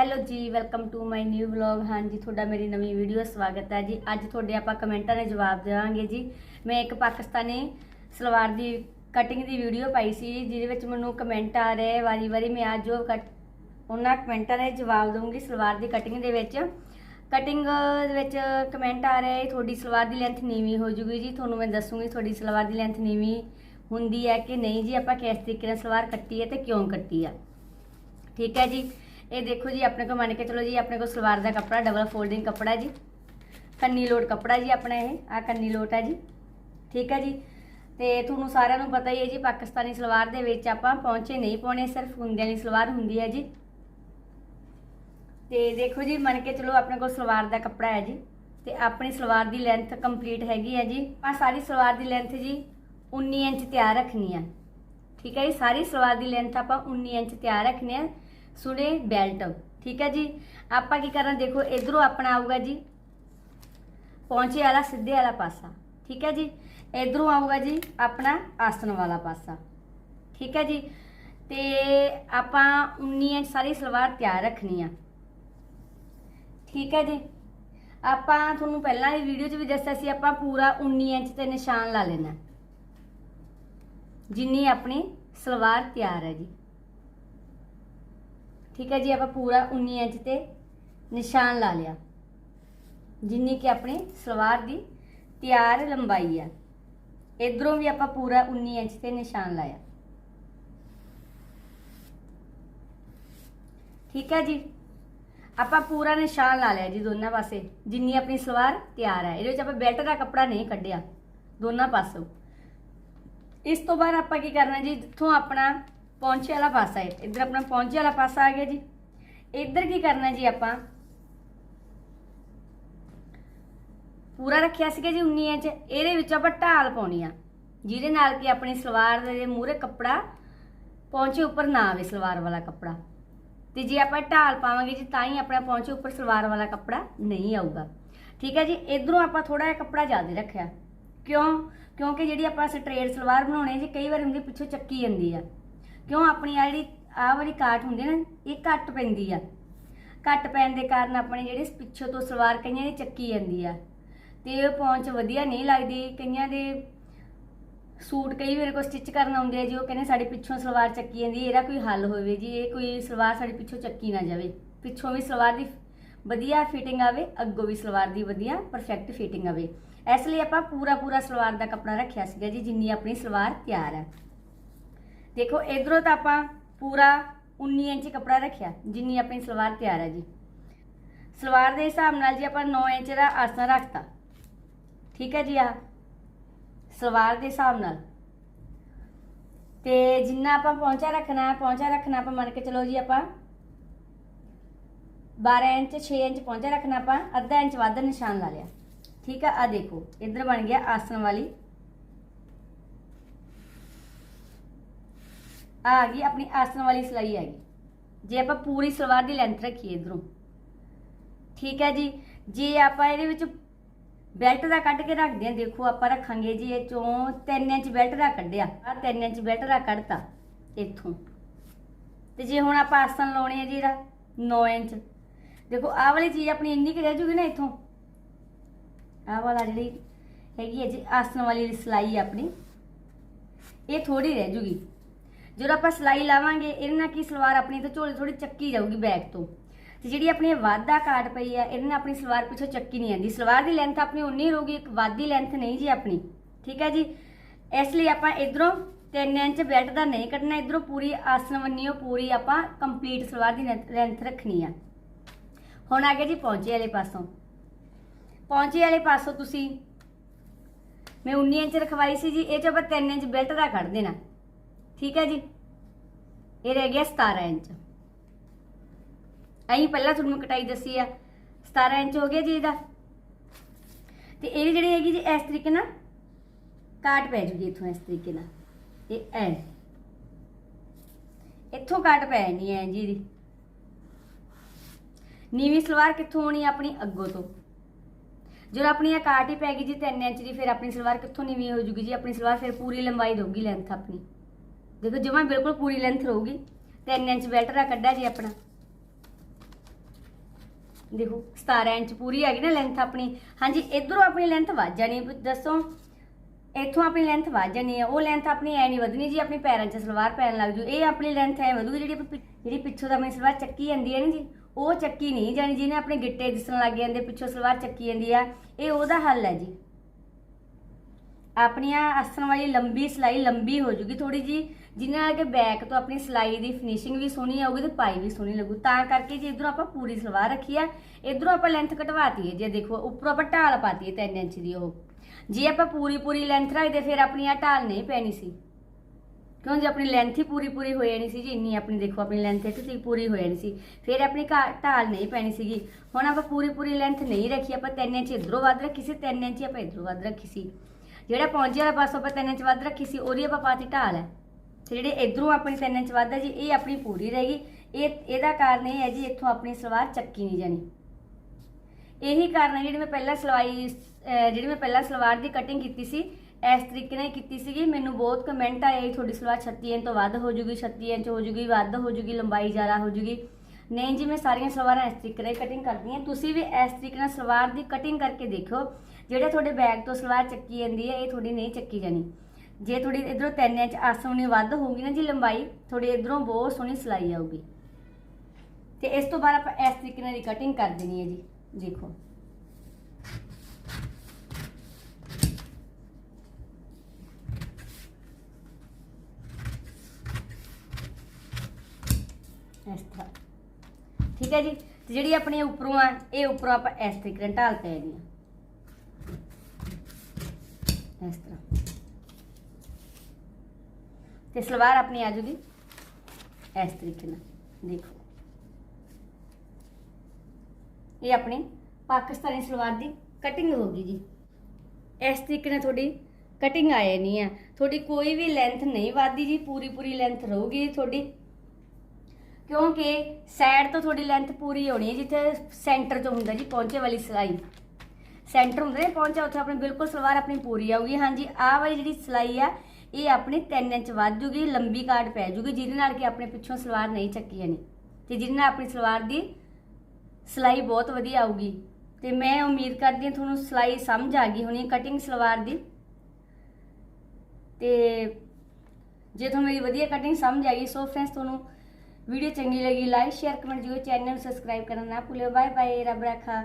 Hello ji, welcome to my new vlog. ਹਾਂਜੀ, ਤੁਹਾਡਾ ਮੇਰੀ ਨਵੀਂ ਵੀਡੀਓ, ਸਵਾਗਤ ਹੈ ਜੀ। ਅੱਜ ਤੁਹਾਡੇ ਆਪਾਂ ਕਮੈਂਟਾਂ ਦੇ ਜਵਾਬ ਦੇਵਾਂਗੇ ਜੀ। ਮੈਂ ਇੱਕ ਪਾਕਿਸਤਾਨੀ ਸਲਵਾਰ ਦੀ ਕਟਿੰਗ ਦੀ ਵੀਡੀਓ ਪਾਈ ਸੀ, ਜਿਹਦੇ ਵਿੱਚ ਮੈਨੂੰ ਕਮੈਂਟ ਆ ਰਹੇ, ਵਾਰੀ ਵਾਰੀ ਮੈਂ ਅੱਜ ਉਹ ਕੱਟ ਉਹਨਾਂ ਕਮੈਂਟਾਂ ਦੇ ਜਵਾਬ ਦਊਂਗੀ ਸਲਵਾਰ ਦੀ ਕਟਿੰਗ ਦੇ ਵਿੱਚ। ਕਟਿੰਗ ਦੇ ਵਿੱਚ ਕਮੈਂਟ ਆ ਰਹੇ, ਤੁਹਾਡੀ ਸਲਵਾਰ ਦੀ ਲੈਂਥ ਨੀਵੀਂ ਹੋ ਜੂਗੀ ਜੀ। ਤੁਹਾਨੂੰ ਮੈਂ ਦੱਸੂਗੀ ਤੁਹਾਡੀ ਸਲਵਾਰ ਦੀ ਲੈਂਥ ਨੀਵੀਂ ਹੁੰਦੀ ਹੈ ਕਿ ਨਹੀਂ ਜੀ। ਆਪਾਂ ਕਿਸ ਤਰੀਕੇ ਨਾਲ ਸਲਵਾਰ ਕੱਟੀ ਹੈ ਤੇ ਕਿਉਂ ਕੱਟੀ ਆ? ਠੀਕ ਹੈ ਜੀ। ਇਹ ਦੇਖੋ ਜੀ, ਆਪਣੇ ਕੋਲ ਮੰਨ ਕੇ ਚਲੋ ਜੀ, ਆਪਣੇ ਕੋਲ ਸਲਵਾਰ ਦਾ ਕੱਪੜਾ ਡਬਲ ਫੋਲਡਿੰਗ ਕੱਪੜਾ ਜੀ। ਕੰਨੀ ਲੋਟ ਕੱਪੜਾ ਜੀ ਆਪਣਾ ਇਹ ਆ ਕੰਨੀ ਲੋਟ ਹੈ ਜੀ। ਠੀਕ ਹੈ ਜੀ? ਤੇ ਤੁਹਾਨੂੰ ਸਾਰਿਆਂ ਨੂੰ ਪਤਾ ਹੀ ਹੈ ਜੀ, ਪਾਕਿਸਤਾਨੀ ਸਲਵਾਰ ਦੇ ਵਿੱਚ ਆਪਾਂ ਪਹੁੰਚੇ ਨਹੀਂ ਪਾਉਣੇ, ਸਿਰਫ ਹੁੰਦਿਆਂ ਦੀ ਸਲਵਾਰ ਹੁੰਦੀ ਹੈ ਜੀ। ਤੇ ਦੇਖੋ ਜੀ, ਮੰਨ ਕੇ ਚਲੋ ਆਪਣੇ ਕੋਲ ਸਲਵਾਰ ਦਾ ਕੱਪੜਾ ਹੈ ਜੀ। ਤੇ ਆਪਣੀ ਸਲਵਾਰ ਦੀ ਲੈਂਥ ਕੰਪਲੀਟ ਹੈਗੀ ਹੈ ਜੀ। ਆ ਸਾਰੀ ਸਲਵਾਰ ਦੀ ਲੈਂਥ ਜੀ 19 ਇੰਚ ਤਿਆਰ ਰੱਖਣੀ ਆ। ਠੀਕ ਹੈ ਜੀ? ਸਾਰੀ ਸਲਵਾਰ ਦੀ ਲੈਂਥ ਆਪਾਂ 19 ਇੰਚ ਤਿਆਰ ਰੱਖਣੀ ਆ। ਸੁਣੇ ਬੈਲਟ। ਠੀਕ ਹੈ ਜੀ? ਆਪਾਂ ਕੀ ਕਰਨਾ? ਦੇਖੋ, ਇਧਰੋਂ ਆਪਣਾ ਆਊਗਾ ਜੀ। ਪੌਂਚੇ ਵਾਲਾ, ਸਿੱਧੇ ਵਾਲਾ ਪਾਸਾ। ਠੀਕ ਹੈ ਜੀ? ਇਧਰੋਂ ਆਊਗਾ ਜੀ ਆਪਣਾ ਆਸਨ ਵਾਲਾ ਪਾਸਾ। ਠੀਕ ਹੈ ਜੀ? ਤੇ ਆਪਾਂ 19 ਇੰਚ ਸਾਰੀ ਸਲਵਾਰ ਤਿਆਰ ਰੱਖਣੀ ਆ। ਠੀਕ ਹੈ ਜੀ? ਆਪਾਂ ਤੁਹਾਨੂੰ ਪਹਿਲਾਂ ਦੀ ਵੀਡੀਓ 'ਚ ਵੀ ਦੱਸਿਆ ਸੀ, ਆਪਾਂ ਪੂਰਾ 19 ਇੰਚ ਤੇ ਨਿਸ਼ਾਨ ਲਾ ਲੈਣਾ। ਜਿੰਨੀ ਆਪਣੀ ਸਲਵਾਰ ਤਿਆਰ ਹੈ ਜੀ। ਠੀਕ ਹੈ ਜੀ, ਆਪਾਂ ਪੂਰਾ 19 ਇੰਚ ਤੇ ਨਿਸ਼ਾਨ ਲਾ ਲਿਆ। ਜਿੰਨੀ ਕਿ ਆਪਣੀ ਸਲਵਾਰ ਦੀ ਤਿਆਰ ਲੰਬਾਈ ਹੈ ਇਧਰੋਂ ਵੀ ਆਪਾਂ ਪੂਰਾ 19 ਇੰਚ ਤੇ ਨਿਸ਼ਾਨ ਲਾਇਆ। ਠੀਕ ਹੈ ਜੀ, ਆਪਾਂ ਪੂਰਾ ਨਿਸ਼ਾਨ ਲਾ ਲਿਆ ਜੀ ਦੋਨਾਂ ਪਾਸੇ, ਜਿੰਨੀ ਆਪਣੀ ਸਲਵਾਰ ਤਿਆਰ ਹੈ ਇਹਦੇ ਵਿੱਚ ਆਪਾਂ ਬੈਲਟ ਦਾ ਕੱਪੜਾ ਨਹੀਂ ਕੱਢਿਆ, ਦੋਨਾਂ ਪਾਸੋਂ। ਇਸ ਤੋਂ ਬਾਅਦ ਆਪਾਂ ਕੀ ਕਰਨਾ ਜੀ, ਜਿੱਥੋਂ ਆਪਣਾ ਪੌਂਚੇ ਵਾਲਾ ਪਾਸਾ ਹੈ। ਇੱਧਰ ਆਪਣਾ ਪੌਂਚੇ ਵਾਲਾ ਪਾਸਾ ਆ ਗਿਆ ਜੀ। ਇੱਧਰ ਕੀ ਕਰਨਾ ਜੀ ਆਪਾਂ? ਪੂਰਾ ਰੱਖਿਆ ਸੀਗਾ ਜੀ 19 ਇੰਚ ਇਹਦੇ ਵਿੱਚ ਆਪਾਂ ਢਾਲ ਪਾਉਣੀ ਆ। ਜਿਹਦੇ ਨਾਲ ਕਿ ਆਪਣੀ ਸਲਵਾਰ ਦੇ ਮੂਹਰੇ ਕੱਪੜਾ ਪੌਂਚੇ ਉੱਪਰ ਨਾ ਆਵੇ ਸਲਵਾਰ ਵਾਲਾ ਕੱਪੜਾ। ਤੇ ਜੇ ਆਪਾਂ ਢਾਲ ਪਾਵਾਂਗੇ ਜੀ, ਤਾਂ ਹੀ ਆਪਣਾ ਪੌਂਚੇ ਉੱਪਰ ਸਲਵਾਰ ਵਾਲਾ ਕੱਪੜਾ ਨਹੀਂ ਆਊਗਾ। ਠੀਕ ਹੈ ਜੀ, ਇਧਰੋਂ ਆਪਾਂ ਥੋੜਾ ਜਿਹਾ ਕੱਪੜਾ ਜ਼ਿਆਦਾ ਰੱਖਿਆ। ਕਿਉਂ? ਕਿਉਂਕਿ ਜਿਹੜੀ ਆਪਾਂ ਸਟ੍ਰੇਟ ਸਲਵਾਰ ਬਣਾਉਣੀ ਜੀ, ਕਈ ਵਾਰ ਹੁੰਦੀ ਪਿੱਛੋਂ ਚੱਕੀ ਜਾਂਦੀ ਆ। ਕਿਉਂ ਆਪਣੀ ਆ ਜਿਹੜੀ, ਆਹ ਵਾਲੀ ਕਾਟ ਹੁੰਦੀ ਨਾ, ਇਹ ਘੱਟ ਪੈਂਦੀ ਆ। ਘੱਟ ਪੈਣ ਦੇ ਕਾਰਨ ਆਪਣੇ ਜਿਹੜੇ ਪਿੱਛੋਂ ਤੋਂ ਸਲਵਾਰ ਕਈਆਂ ਦੀ ਚੱਕੀ ਜਾਂਦੀ ਆ। ਤੇ ਇਹ ਪੌਂਚ ਵਧੀਆ ਨਹੀਂ ਲੱਗਦੀ। ਕਈਆਂ ਦੇ ਸੂਟ ਕਈ ਵਾਰ ਕੋਲ ਸਟਿਚ ਕਰਨ ਆਉਂਦੇ ਆ ਜੀ, ਉਹ ਕਹਿੰਦੇ ਸਾਡੇ ਪਿੱਛੋਂ ਸਲਵਾਰ ਚੱਕੀ ਜਾਂਦੀ, ਇਹਦਾ ਕੋਈ ਹੱਲ ਹੋਵੇ ਜੀ, ਇਹ ਕੋਈ ਸਲਵਾਰ ਸਾਡੇ ਪਿੱਛੋਂ ਚੱਕੀ ਨਾ ਜਾਵੇ। ਪਿੱਛੋਂ ਵੀ ਸਲਵਾਰ ਦੀ ਵਧੀਆ ਫਿਟਿੰਗ ਆਵੇ, ਅੱਗੋਂ ਵੀ ਸਲਵਾਰ ਦੀ ਵਧੀਆ ਪਰਫੈਕਟ ਫਿਟਿੰਗ ਆਵੇ। ਇਸ ਲਈ ਆਪਾਂ ਪੂਰਾ ਪੂਰਾ ਸਲਵਾਰ ਦਾ ਕੱਪੜਾ ਰੱਖਿਆ ਸੀਗਾ ਜੀ, ਜਿੰਨੀ ਆਪਣੀ ਸਲਵਾਰ ਤਿਆਰ ਹੈ ਦੇਖੋ, ਇਧਰੋਂ ਤਾਂ ਆਪਾਂ ਪੂਰਾ 19 ਇੰਚ ਕੱਪੜਾ ਰੱਖਿਆ, ਜਿੰਨੀ ਆਪਣੀ ਸਲਵਾਰ ਤਿਆਰ ਹੈ ਜੀ। ਸਲਵਾਰ ਦੇ ਹਿਸਾਬ ਨਾਲ ਜੀ ਆਪਾਂ 9 ਇੰਚ ਦਾ ਆਸਨ ਰੱਖਤਾ। ਠੀਕ ਹੈ ਜੀ ਆ ਸਲਵਾਰ ਦੇ ਹਿਸਾਬ ਨਾਲ। ਤੇ ਜਿੰਨਾ ਆਪਾਂ ਪਹੁੰਚਾ ਰੱਖਣਾ ਹੈ ਪਹੁੰਚਾ ਰੱਖਣਾ ਆਪਾਂ ਮੰਨ ਕੇ ਚਲੋ ਜੀ ਆਪਾਂ 12 ਇੰਚ 6 ਇੰਚ ਪਹੁੰਚਾ ਰੱਖਣਾ ਆਪਾਂ, ਅੱਧਾ ਇੰਚ ਵੱਧ ਨਿਸ਼ਾਨ ਲਾ ਲਿਆ। ਠੀਕ ਹੈ ਆ ਦੇਖੋ, ਇੱਧਰ ਬਣ ਗਿਆ ਆਸਣ ਵਾਲੀ ਆ ਗਈ ਆਪਣੀ ਆਸਨ ਵਾਲੀ ਸਲਾਈ ਆ ਗਈ। ਜੇ ਆਪਾਂ ਪੂਰੀ ਸਲਵਾਰ ਦੀ ਲੈਂਥ ਰੱਖੀਏ ਇਧਰੋਂ। ਠੀਕ ਹੈ ਜੀ? ਜੇ ਆਪਾਂ ਇਹਦੇ ਵਿੱਚ ਬੈਲਟ ਦਾ ਕੱਢ ਕੇ ਰੱਖਦੇ ਹਾਂ, ਦੇਖੋ ਆਪਾਂ ਰੱਖਾਂਗੇ ਜੀ, ਇਹ ਚੋਂ 3 ਇੰਚ ਬੈਲਟ ਦਾ ਕੱਢਿਆ। ਆ 3 ਇੰਚ ਬੈਲਟ ਦਾ ਕੱਢਤਾ ਇੱਥੋਂ। ਤੇ ਜੇ ਹੁਣ ਆਪਾਂ ਆਸਨ ਲਾਉਣੇ ਆ ਜੀ ਇਹਦਾ 9 ਇੰਚ। ਦੇਖੋ, ਆਹ ਵਾਲੀ ਚੀਜ਼ ਆਪਣੀ ਇੰਨੀ ਕਿ ਰਹਿ ਜੂਗੀ ਨਾ ਇੱਥੋਂ। ਆਹ ਵਾਲਾ ਜਿਹੜੀ ਹੈਗੀ ਹੈ ਜੀ ਆਸਨ ਵਾਲੀ ਸਲਾਈ ਆਪਣੀ, ਇਹ ਥੋੜੀ ਰਹਿ ਜੂਗੀ। ਜਦੋਂ ਆਪਾਂ ਸਲਾਈ ਲਾਵਾਂਗੇ, ਇਹਦੇ ਨਾਲ ਕੀ ਸਲਵਾਰ ਆਪਣੀ ਤਾਂ ਝੋਲੀ ਥੋੜੀ ਚੱਕੀ ਜਾਊਗੀ ਬੈਕ ਤੋਂ। ਤੇ ਜਿਹੜੀ ਆਪਣੀ ਵਾਧਾ ਕਾਟ ਪਈ ਹੈ ਇਹਦੇ ਨਾਲ ਆਪਣੀ ਸਲਵਾਰ ਪਿੱਛੋਂ ਚੱਕੀ ਨਹੀਂ ਆਂਦੀ ਸਲਵਾਰ ਦੀ ਲੈਂਥ ਆਪਣੀ ਉਨੀ ਰਹੂਗੀ, ਇੱਕ ਵਾਧੀ ਲੈਂਥ ਨਹੀਂ ਜੀ ਆਪਣੀ। ਠੀਕ ਹੈ ਜੀ? ਇਸ ਲਈ ਆਪਾਂ ਇਧਰੋਂ 3 ਇੰਚ ਬੈਲਟ ਦਾ ਨਹੀਂ ਕੱਢਣਾ, ਇਧਰੋਂ ਪੂਰੀ ਆਸਨ ਵੰਨੀਓ ਪੂਰੀ ਆਪਾਂ ਕੰਪਲੀਟ ਸਲਵਾਰ ਦੀ ਲੈਂਥ ਰੱਖਣੀ ਆ। ਹੁਣ ਆ ਗਿਆ ਜੀ ਪੌਂਚੇ ਵਾਲੇ ਪਾਸੋਂ। ਪੌਂਚੇ ਵਾਲੇ ਪਾਸੋਂ ਤੁਸੀਂ, ਮੈਂ 19 ਇੰਚ ਰਖਵਾਈ ਸੀ ਜੀ, ਇਹ ਚ ਆਪਾਂ 3 ਇੰਚ ਬੈਲਟ ਦਾ ਕੱਢ ਦੇਣਾ। ਠੀਕ ਹੈ ਜੀ? ਇਹ ਰਹਿ ਗਿਆ 17 ਇੰਚ। ਐਂ ਪਹਿਲਾਂ ਤੁਹਾਨੂੰ ਕਟਾਈ ਦੱਸੀ ਆ। 17 ਇੰਚ ਹੋ ਗਿਆ ਜੀ ਇਹਦਾ। ਤੇ ਇਹਦੀ ਜਿਹੜੀ ਹੈਗੀ ਜੀ ਇਸ ਤਰੀਕੇ ਨਾਲ ਕਾਟ ਪੈ ਜੂਗੀ ਇਥੋਂ ਇਸ ਤਰੀਕੇ ਨਾਲ। ਇਹ ਐ। ਇੱਥੋਂ ਕਾਟ ਪੈ ਨਹੀਂ ਐ ਜੀ ਦੀ ਨੀਵੀਂ ਸਲਵਾਰ ਕਿੱਥੋਂ ਆਉਣੀ ਆਪਣੀ? ਅੱਗੋਂ ਤੋਂ। ਜਦੋਂ ਆਪਣੀ ਇਹ ਕਾਟ ਹੀ ਪੈ ਗਈ ਜੀ 3 ਇੰਚ ਦੀ, ਫਿਰ ਆਪਣੀ ਸਲਵਾਰ ਕਿੱਥੋਂ ਨੀਵੀਂ ਹੋ ਜੂਗੀ ਜੀ? ਆਪਣੀ ਸਲਵਾਰ ਫਿਰ ਪੂਰੀ ਲੰਬਾਈ ਰਹੂਗੀ ਲੈਂਥ ਆਪਣੀ। ਦੇਖੋ ਜਮਾਂ ਬਿਲਕੁਲ ਪੂਰੀ ਲੈਂਥ ਰਹੂਗੀ 3 ਇੰਚ ਬੈਲਟ ਦਾ ਕੱਢਿਆ ਜੀ ਆਪਣਾ। ਦੇਖੋ 17 ਇੰਚ ਪੂਰੀ ਹੈਗੀ ਨਾ ਲੈਂਥ ਆਪਣੀ। ਹਾਂਜੀ, ਇਧਰੋਂ ਆਪਣੀ ਲੈਂਥ ਵੱਧ ਜਾਣੀ ਦੱਸੋ, ਇੱਥੋਂ ਆਪਣੀ ਲੈਂਥ ਵੱਧ ਜਾਣੀ ਹੈ। ਉਹ ਲੈਂਥ ਆਪਣੀ ਐ ਨਹੀਂ ਵਧਣੀ ਜੀ, ਆਪਣੀ ਪੈਰਾਂ 'ਚ ਸਲਵਾਰ ਪੈਣ ਲੱਗ ਜੂ ਇਹ ਆਪਣੀ ਲੈਂਥ ਐ ਵਧੂਗੀ, ਜਿਹੜੀ ਜਿਹੜੀ ਪਿੱਛੋਂ ਦਾ ਆਪਣੀ ਸਲਵਾਰ ਚੱਕੀ ਜਾਂਦੀ ਹੈ ਨਾ ਜੀ, ਉਹ ਚੱਕੀ ਨਹੀਂ ਜਾਣੀ। ਜਿਹਨੇ ਆਪਣੇ ਗਿੱਟੇ ਦਿਸਣ ਲੱਗ ਜਾਂਦੇ, ਪਿੱਛੋਂ ਸਲਵਾਰ ਚੱਕੀ ਜਾਂਦੀ ਆ। ਇਹ ਉਹਦਾ ਹੱਲ ਹੈ ਜੀ। ਆਪਣੀਆਂ ਆਸਣ ਵਾਲੀ ਲੰਬੀ ਸਲਾਈ ਲੰਬੀ ਹੋ ਜੂਗੀ ਥੋੜੀ ਜੀ ਜਿੰਨਾ ਨਾਲ ਕਿ ਬੈਕ ਤੋਂ ਆਪਣੀ ਸਲਾਈ ਦੀ ਫਿਨਿਸ਼ਿੰਗ ਵੀ ਸੋਹਣੀ ਆਊਗੀ ਤੇ ਪਾਈ ਵੀ ਸੋਹਣੀ ਲੱਗੂ। ਤਾਂ ਕਰਕੇ ਜੇ ਇਧਰੋਂ ਆਪਾਂ ਪੂਰੀ ਸਲਵਾਰ ਰੱਖੀ ਆ, ਇਧਰੋਂ ਆਪਾਂ ਲੈਂਥ ਘਟਵਾਤੀ ਹੈ ਜੇ ਦੇਖੋ, ਉੱਪਰੋਂ ਆਪਾਂ ਢਾਲ ਪਾਤੀ ਹੈ 3 ਇੰਚ ਦੀ ਉਹ। ਜੇ ਆਪਾਂ ਪੂਰੀ ਪੂਰੀ ਲੈਂਥ ਰੱਖਦੇ ਫਿਰ ਆਪਣੀ ਆ ਢਾਲ ਨਹੀਂ ਪੈਣੀ ਸੀ। ਕਿਉਂ ਜੇ ਆਪਣੀ ਲੈਂਥ ਹੀ ਪੂਰੀ ਪੂਰੀ ਹੋ ਜਾਣੀ ਸੀ, ਜੀ ਇੰਨੀ ਆਪਣੀ ਦੇਖੋ, ਆਪਣੀ ਲੈਂਥ ਇੱਥੇ ਸੀ ਪੂਰੀ ਹੋ ਜਾਣੀ ਸੀ, ਫਿਰ ਆਪਣੀ ਘਾ- ਢਾਲ ਨਹੀਂ ਪੈਣੀ ਸੀਗੀ। ਹੁਣ ਆਪਾਂ ਪੂਰੀ ਪੂਰੀ ਲੈਂਥ ਨਹੀਂ ਰੱਖੀ, ਆਪਾਂ 3 ਇੰਚ ਇਧਰੋਂ ਵੱਧ ਰੱਖੀ ਸੀ 3 ਇੰਚ ਆਪਾਂ ਇਧਰੋਂ ਵੱਧ ਰੱਖੀ ਸੀ। ਜਿਹੜਾ ਪੌਂਚੇ ਵਾਲਾ ਪਾਸੋਂ ਆਪਾਂ 3 ਇੰਚ ਵੱਧ ਰੱਖੀ ਸੀ ਉਹਦੀ ਆਪਾਂ ਪਾਤੀ ਢਾਲ ਹੈ। ਤੇ ਜਿਹੜੇ ਇਧਰੋਂ ਆਪਣੀ 3 ਇੰਚ ਵੱਧ ਹੈ ਜੀ ਇਹ ਆਪਣੀ ਪੂਰੀ ਰਹੇਗੀ ਇਹ ਇਹਦਾ ਕਾਰਨ ਇਹ ਹੈ ਜੀ ਇੱਥੋਂ ਆਪਣੀ ਸਲਵਾਰ ਚੱਕੀ ਨਹੀਂ ਜਾਣੀ। ਇਹੀ ਕਾਰਨ ਹੈ ਜਿਹੜੀ ਮੈਂ ਪਹਿਲਾਂ ਸਲਵਾਈ ਜਿਹੜੀ ਮੈਂ ਪਹਿਲਾਂ ਸਲਵਾਰ ਦੀ ਕਟਿੰਗ ਕੀਤੀ ਸੀ ਇਸ ਤਰੀਕੇ ਨਾਲ ਹੀ ਕੀਤੀ ਸੀਗੀ। ਮੈਨੂੰ ਬਹੁਤ ਕਮੈਂਟ ਆਏ ਸੀ, ਤੁਹਾਡੀ ਸਲਵਾਰ 36 ਇੰਚ ਤੋਂ ਵੱਧ ਹੋ ਜੂਗੀ 36 ਇੰਚ ਹੋ ਜੂਗੀ ਵੱਧ ਹੋ ਜੂਗੀ ਲੰਬਾਈ ਜ਼ਿਆਦਾ ਹੋ ਜੂਗੀ। ਨਹੀਂ ਜੀ ਮੈਂ ਸਾਰੀਆਂ ਸਲਵਾਰਾਂ ਇਸ ਤਰੀਕੇ ਨਾਲ ਕਟਿੰਗ ਕਰਦੀ ਹਾਂ। ਤੁਸੀਂ ਵੀ ਇਸ ਤਰੀਕੇ ਨਾਲ ਸਲਵਾਰ ਦੀ ਕਟਿੰਗ ਕਰਕੇ ਦੇਖਿਓ ਜਿਹੜੇ ਤੁਹਾਡੇ ਬੈਗ ਤੋਂ ਸਲਵਾਰ ਚੱਕੀ ਜਾਂਦੀ ਹੈ, ਇਹ ਤੁਹਾਡੀ ਨਹੀਂ ਚੱਕੀ ਜਾਣੀ। ਜੇ ਤੁਹਾਡੀ ਇਧਰੋਂ 3 ਇੰਚ ਆਸਮਣੀ ਵੱਧ ਹੋਊਗੀ ਨਾ ਜੀ ਲੰਬਾਈ, ਤੁਹਾਡੀ ਇਧਰੋਂ ਬਹੁਤ ਸੋਹਣੀ ਸਿਲਾਈ ਆਊਗੀ। ਤੇ ਇਸ ਤੋਂ ਬਾਅਦ ਆਪਾਂ ਇਸ ਤਰੀਕੇ ਨਾਲ ਦੀ ਕਟਿੰਗ ਕਰ ਦੇਣੀ ਹੈ ਜੀ, ਦੇਖੋ। ਇਸ ਤਰ੍ਹਾਂ। ਠੀਕ ਹੈ ਜੀ? ਤੇ ਜਿਹੜੀ ਆਪਣੀ ਉੱਪਰੋਂ ਆ, ਇਹ ਉੱਪਰੋਂ ਆਪਾਂ ਇਸ ਤਰੀਕੇ ਨਾਲ ਢਾਲ ਪੈ ਗਈਆਂ ਇਸ ਤਰ੍ਹਾਂ ਤੇ ਸਲਵਾਰ ਆਪਣੀ ਆ ਜੂਗੀ ਇਸ ਤਰੀਕੇ ਨਾਲ ਦੇਖੋ ਇਹ ਆਪਣੀ ਪਾਕਿਸਤਾਨੀ ਸਲਵਾਰ ਦੀ ਕਟਿੰਗ ਹੋ ਗਈ ਜੀ ਇਸ ਤਰੀਕੇ ਨਾਲ ਤੁਹਾਡੀ ਕਟਿੰਗ ਆਏ ਨਹੀਂ ਆ ਤੁਹਾਡੀ ਕੋਈ ਵੀ ਲੈਂਥ ਨਹੀਂ ਵੱਧਦੀ ਜੀ ਪੂਰੀ ਪੂਰੀ ਲੈਂਥ ਰਹੂਗੀ ਤੁਹਾਡੀ ਕਿਉਂਕਿ ਸਾਈਡ ਤੋਂ ਤੁਹਾਡੀ ਲੈਂਥ ਪੂਰੀ ਹੋਣੀ ਹੈ ਜਿੱਥੇ ਸੈਂਟਰ ਤੋਂ ਹੁੰਦਾ ਜੀ ਪੌਂਚੇ ਵਾਲੀ ਸਿਲਾਈ ਸੈਂਟਰ ਹੁੰਦੇ ਨੇ, ਪਹੁੰਚਾ ਉੱਥੇ ਆਪਣੀ ਬਿਲਕੁਲ ਸਲਵਾਰ ਆਪਣੀ ਪੂਰੀ ਆਊਗੀ। ਹਾਂਜੀ, ਆਹ ਵਾਲੀ ਜਿਹੜੀ ਸਿਲਾਈ ਆ, ਇਹ ਆਪਣੀ 3 ਇੰਚ ਵੱਧ ਜੂਗੀ, ਲੰਬੀ ਕਾਟ ਪੈ ਜੂਗੀ, ਜਿਹਦੇ ਨਾਲ ਕਿ ਆਪਣੇ ਪਿੱਛੋਂ ਸਲਵਾਰ ਨਹੀਂ ਚੱਕੀ ਜਾਣੀ। ਤੇ ਜਿਹਦੇ ਨਾਲ ਆਪਣੀ ਸਲਵਾਰ ਦੀ ਸਿਲਾਈ ਬਹੁਤ ਵਧੀਆ ਆਊਗੀ। ਤੇ ਮੈਂ ਉਮੀਦ ਕਰਦੀ ਹਾਂ ਤੁਹਾਨੂੰ ਸਿਲਾਈ ਸਮਝ ਆ ਗਈ ਹੋਣੀ ਕਟਿੰਗ ਸਲਵਾਰ ਦੀ। ਤੇ ਜੇ ਤੁਹਾਨੂੰ ਮੇਰੀ ਵਧੀਆ ਕਟਿੰਗ ਸਮਝ ਆ ਗਈ, ਸੋ ਫਰੈਂਡਸ ਤੁਹਾਨੂੰ ਵੀਡੀਓ ਚੰਗੀ ਲੱਗੀ ਲਾਈਕ ਸ਼ੇਅਰ ਕਮੈਂਟ ਜਰੂਰ ਚੈਨਲ ਨੂੰ ਸਬਸਕ੍ਰਾਈਬ ਕਰਨਾ ਨਾ ਭੁੱਲਿਓ। ਬਾਏ ਬਾਏ ਰੱਬ ਰੱਖਾ।